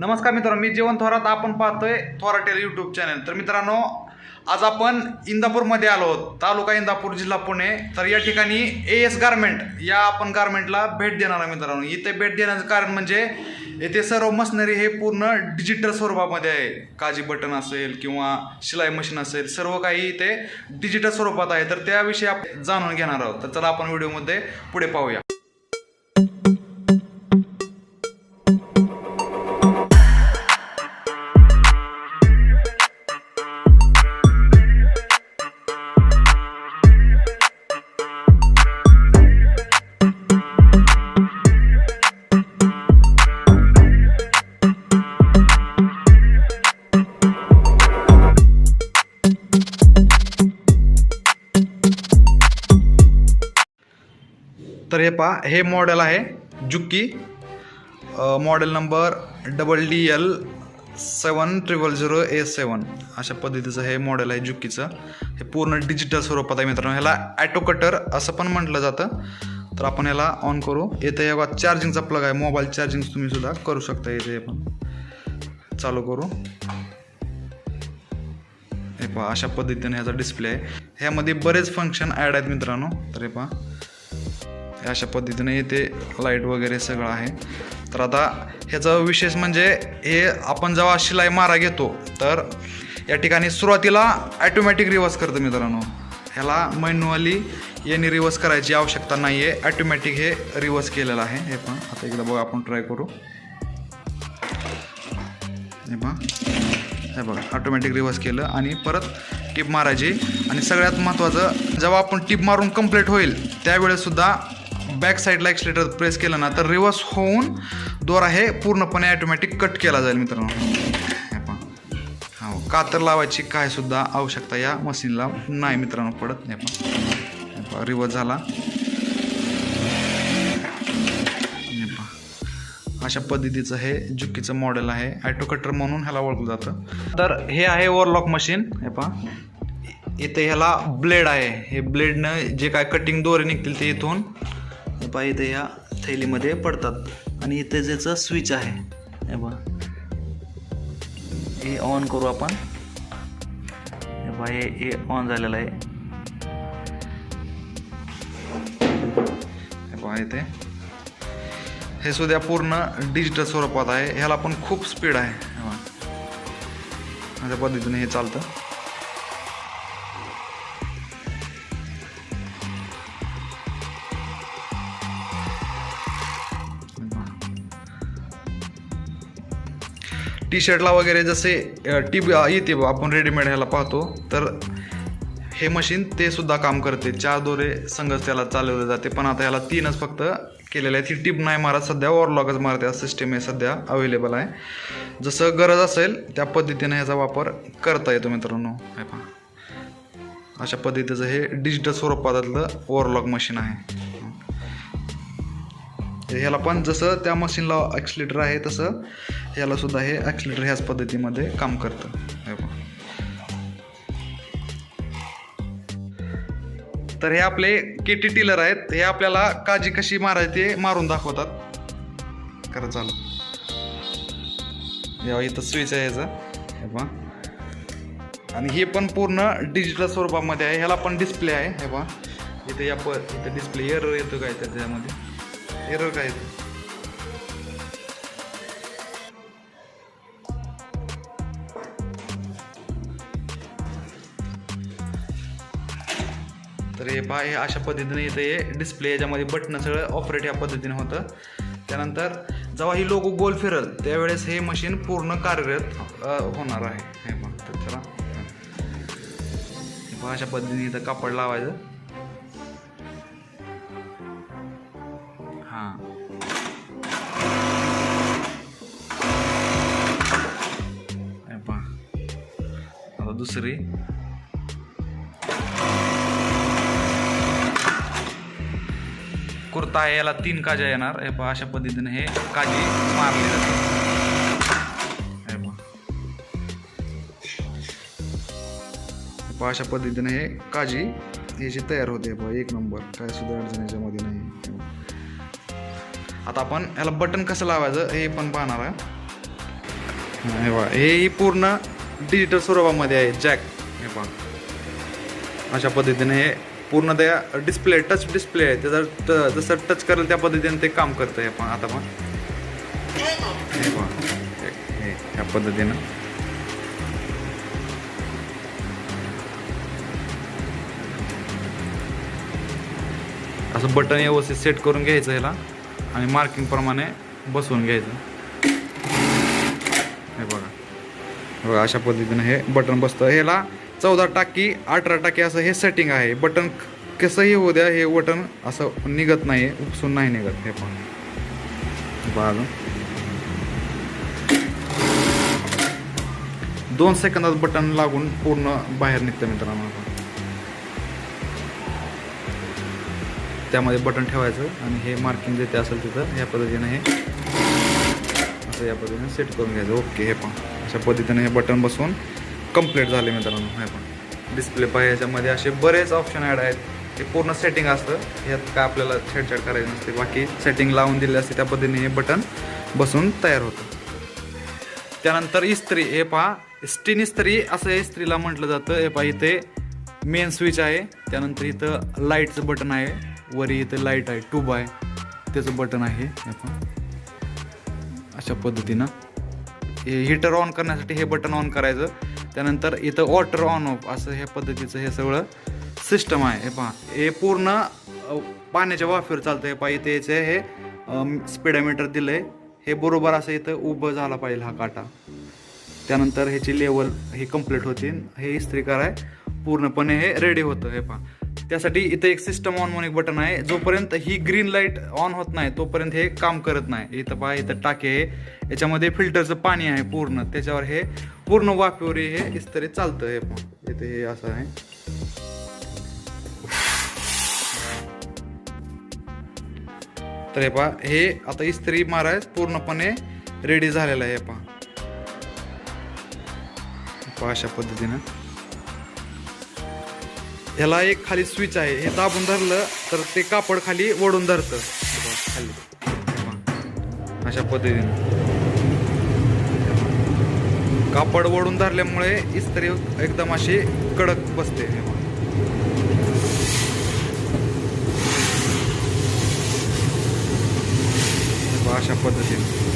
नमस्कार मित्रांनो मी जेवण थोरात आपण पाहतोय थोराटेल यूट्यूब चॅनल तर मित्रांनो आज आपण इंदापूरमध्ये आलो आहोत. तालुका इंदापूर जिल्हा पुणे. तर या ठिकाणी ए एस गारमेंट या आपण गारमेंटला भेट देणार आहे मित्रांनो. इथे भेट देण्याचं कारण म्हणजे येथे सर्व मशनरी हे पूर्ण डिजिटल स्वरूपामध्ये आहे. काजी बटन असेल किंवा शिलाई मशीन असेल सर्व काही इथे डिजिटल स्वरूपात आहे. तर त्याविषयी आपण जाणून घेणार आहोत. तर चला आपण व्हिडिओमध्ये पुढे पाहूया. तर हे पहा हे मॉडेल आहे Juki model number double D L seven triple zero A seven अशा पद्धतीचं हे मॉडेल आहे जुक्कीचं हे पूर्ण डिजिटल स्वरूपात आहे मित्रांनो. ह्याला ॲटो कटर असं पण म्हटलं जातं. तर आपण ह्याला ऑन करू. येथे हे बघा चार्जिंगचा प्लग आहे. मोबाईल चार्जिंग तुम्ही सुद्धा करू शकता येथे पण. चालू करू. हे पहा अशा पद्धतीने ह्याचा डिस्प्ले आहे. ह्यामध्ये बरेच फंक्शन ॲड आहेत मित्रांनो. तर हे पहा. अशा पद्धतीने इथे लाइट वगैरे सगळं आहे. तर आता ह्याचं विशेष म्हणजे हे आपण जेव्हा शिलाई मारा घेतो तर या ठिकाणी सुरुवातीला ॲटोमॅटिक रिवर्स करतं मित्रांनो. ह्याला मॅन्युअली याने रिवर्स करायची आवश्यकता नाही आहे ॲटोमॅटिक हे रिवर्स केलेलं आहे. हे पण आता एकदा बघा आपण ट्राय करू. हे हे बघा ऑटोमॅटिक रिवर्स केलं आणि परत टिप मारायची. आणि सगळ्यात महत्त्वाचं जेव्हा आपण टिप मारून कंप्लीट होईल त्यावेळेसुद्धा बॅक साईडला एक्सलेटर प्रेस केलं ना तर रिव्हर्स होऊन दोरा हे पूर्णपणे ॲटोमॅटिक कट केला जाईल मित्रांनो. हे पहा. हो कातर लावायची काय सुद्धा आवश्यकता या मशीनला नाही मित्रांनो पडत. नाही पण पहा रिवर्स झाला. हे पहा. अशा पद्धतीचं हे जुक्कीचं मॉडेल आहे. ॲटो कटर म्हणून ह्याला ओळखलं जातं. तर हे आहे ओव्हरलॉक मशीन हे पहा. इथे ह्याला ब्लेड आहे. हे ब्लेडनं जे काय कटिंग दोरे निघतील ते इथून पहा इथे ह्या थैलीमध्ये पडतात. आणि इथे ज्याचं स्विच आहे हे बघा. हे ऑन करू आपण. हे हे हे ऑन झालेलं आहे. हे इथे. हे सुद्धा पूर्ण डिजिटल स्वरूपात आहे. ह्याला पण खूप स्पीड आहे. अशा पद्धतीने हे चालतं. टी शर्टला वगैरे जसे टीप येते आपण रेडीमेड ह्याला पाहतो. तर हे मशीन ते सुद्धा काम करते. चार दोरे संघच त्याला चालवले जाते. पण आता ह्याला तीनच फक्त केलेले आहेत. ही टिप नाही मारत. सध्या ओव्हरलॉकच मारते. सिस्टीम हे सध्या अवेलेबल आहे. जसं गरज असेल त्या पद्धतीने ह्याचा वापर करता येतो मित्रांनो. हे पहा. अशा पद्धतीचं हे डिजिटल स्वरूपातलं ओव्हरलॉक मशीन आहे. ह्याला पण जसं त्या मशीनला ॲक्सिलेटर आहे तसं ह्याला सुद्धा हे ॲक्सिलेटर ह्याच पद्धतीमध्ये काम करतं. हे तर हे आपले के टी टिलर आहेत. हे आपल्याला काजी कशी मारायची ते मारून दाखवतात. खरं चालू या इथं स्विच आहे ह्याचा. हे पहा आणि हे पण पूर्ण डिजिटल स्वरूपामध्ये आहे. ह्याला पण डिस्प्ले आहे. हे पहा इथे या प इथं डिस्प्ले एरर येतो काय त्याच्यामध्ये? एरर काय? येतो तर हे पहा हे अशा पद्धतीने इथे हे डिस्प्ले याच्यामध्ये बटणं सगळं ऑपरेट या पद्धतीने होतं. त्यानंतर जेव्हा ही लोगो गोल फिरल त्यावेळेस हे मशीन पूर्ण कार्यरत होणार आहे. हे पहा तर चला. अशा पद्धतीने इथं कापड लावायचं. हां. पहा आता दुसरी. कुर्ता आहे याला तीन काज्या येणार. हे पहा अशा पद्धतीने हे काजी मारली जाते पहा. पहा अशा पद्धतीने हे काजी याची तयार होते. पहा एक नंबर. काय सुद्धा अडचण याच्यामध्ये नाही आता आपण याला बटन कसं लावायचं हे पण पाहणार आहे. हे बघा हे ही पूर्ण डिजिटल स्वरूपामध्ये आहे जॅक हे पहा अशा पद्धतीने हे पूर्ण त्या डिस्प्ले टच डिस्प्ले आहे. त्याचा ट- जसं टच करेल त्या पद्धतीने ते काम करतं हे पण आता पण. हे पहा हे- हे ह्या पद्धतीनं. असं बटन व्यवस्थित सेट करून घ्यायचं ह्याला. आणि मार्किंगप्रमाणे बसवून घ्यायचं. हे बघा. बघा अशा पद्धतीनं हे बटन बसतं. ह्याला चौदा टाकी अठरा टाकी असं हे सेटिंग आहे. बटन कसंही होऊ द्या हे बटन असं निघत नाही उपसून नाही निघत हे पण. बघा. दोन सेकंदात बटन लागून पूर्ण बाहेर निघतं मित्रांनो त्यामध्ये बटन ठेवायचं आणि हे मार्किंग जे ते असेल तिथं या पद्धतीने हे असं या पद्धतीने सेट करून घ्यायचं. ओके हे पण अशा पद्धतीने हे बटन बसवून कंप्लीट झाले मित्रांनो. हे पण डिस्प्ले पाहिजे याच्यामध्ये असे बरेच ऑप्शन ॲड आहेत. ते पूर्ण सेटिंग असतं. यात काय आपल्याला छेडछाड करायची नसते. बाकी सेटिंग लावून दिले असते त्या पद्धतीने हे बटन बसून तयार होतं. त्यानंतर इस्त्री. हे पहा. स्टीन इस्त्री असं इस्त्रीला म्हटलं जातं. हे पहा इथे मेन स्विच आहे. त्यानंतर इथं लाईटचं बटन आहे. वरी इथं लाइट आहे ट्यूब आहे. त्याचं बटन आहे हे पहा अशा पद्धतीनं. हे हिटर ऑन करण्यासाठी हे बटन ऑन करायचं. त्यानंतर इथं वॉटर ऑन ऑफ असं ह्या पद्धतीचं हे सगळं सिस्टम आहे. हे पहा. हे पूर्ण पाण्याच्या वाफेवर चालतं हे पहा. इथे याचे हे स्पीडोमीटर दिलं आहे हे बरोबर असं इथं उभं झाला पाहिजे हा काटा. त्यानंतर ह्याची लेवल ही कंप्लीट होती. हे इस्त्री कराय पूर्णपणे हे रेडी होतं. हे पहा. त्यासाठी इथं एक सिस्टम ऑन म्हणून एक बटन आहे. जोपर्यंत ही ग्रीन लाइट ऑन होत नाही तोपर्यंत हे काम करत नाही. इथं पहा इथं टाके आहे याच्यामध्ये फिल्टरचं पाणी आहे पूर्ण. त्याच्यावर हे पूर्ण वाफेवर हे इस्त्री चालतं हे पहा इथे हे असं आहे. तर हे पहा हे आता इस्त्री महाराज पूर्णपणे रेडी झालेलं आहे हे पहा अशा पद्धतीनं. ह्याला एक खाली स्विच आहे. हे दाबून धरलं तर ते कापड खाली ओढून धरतं. खाली अशा पद्धतीनं. कापड ओढून धरल्यामुळे इस्त्री एकदम अशी कडक बसते. अशा पद्धतीने.